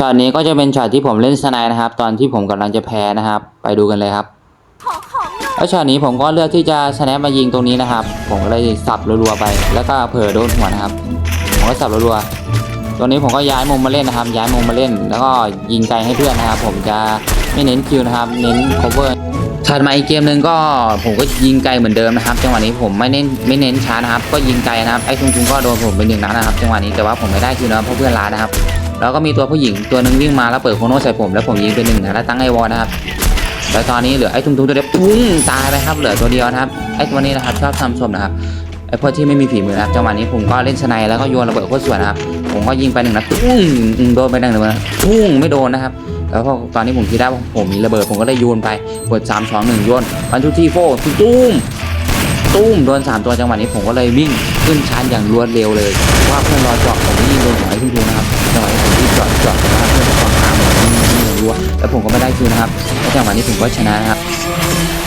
ช็อตนี้ก็จะเป็นช็อตที่ผมเล่นสไนด์นะครับ ตอนที่ผมกำลังจะแพ้นะครับ ไปดูกันเลยครับแล้วช็อตนี้ผมก็เลือกที่จะสแนปมายิงตรงนี้นะครับ ผมก็เลยสับรัวๆไป แล้วก็เผลอโดนหัวนะครับ ผมก็สับรัวๆตรงนี้ผมก็ย้ายมุมมาเล่นนะครับ ย้ายมุมมาเล่น แล้วก็ยิงไกลให้เพื่อนนะครับ ผมจะไม่เน้นคิวนะครับ เน้น cover ถัดมาอีกเกมหนึ่งก็ผมก็ยิงไกลเหมือนเดิมนะครับ จังหวะนี้ผมไม่เน้นไม่เน้นช้านะครับ ก็ยิงไกลนะครับไอ้ทุงๆก็โดนผมไปหนึ่งนัดนะครับ จังหวะนี้แต่ว่าผมไม่ได้คิวนะเพราะเพื่อนล้านะครับ แล้วก็มีตัวผู้หญิงตัวหนึ่งวิ่งมาแล้วเปิดโคโนใส่ผมแล้วผมยิงไปหนึ่งนัดแล้วตั้งไอวอลนะครับแล้วตอนนี้เหลือไอ้ทุงๆตัวเดียวปุ้งตายไปครับเหลือตัวเดียวนะครับไอ้ตัวนี้นะครับชอบทำชมนะครับไอ้พวกที่ไม่มีฝีมือนะครับจังหวะนี้ผมก็เล่นสไนแล้วก็โยนระเบิดโคตรสวยนะครับผมก็ยิงไปหนึ่งนัดปุ้งโดนไปหนึ่งนัดปุ้งไม่โดนนะครับแล้วพอตอนนี้ผมคิดได้ว่าผมมีระเบิดผมก็ได้โยนไปกดสามสองหนึ่งโยนวันทุกที่โฟตุ้มตุ้มโดนสามตัวจังหวะนี้ผมก็เลยวิ่งขึ้นชาร์จอย่างรวดเร็วเลยว่าเพื่อนรอจาะผมยิงโดน แล้วผมก็ไม่ได้คิวนะครับแล้วจังหวะนี้ผมก็ชนะนะครับ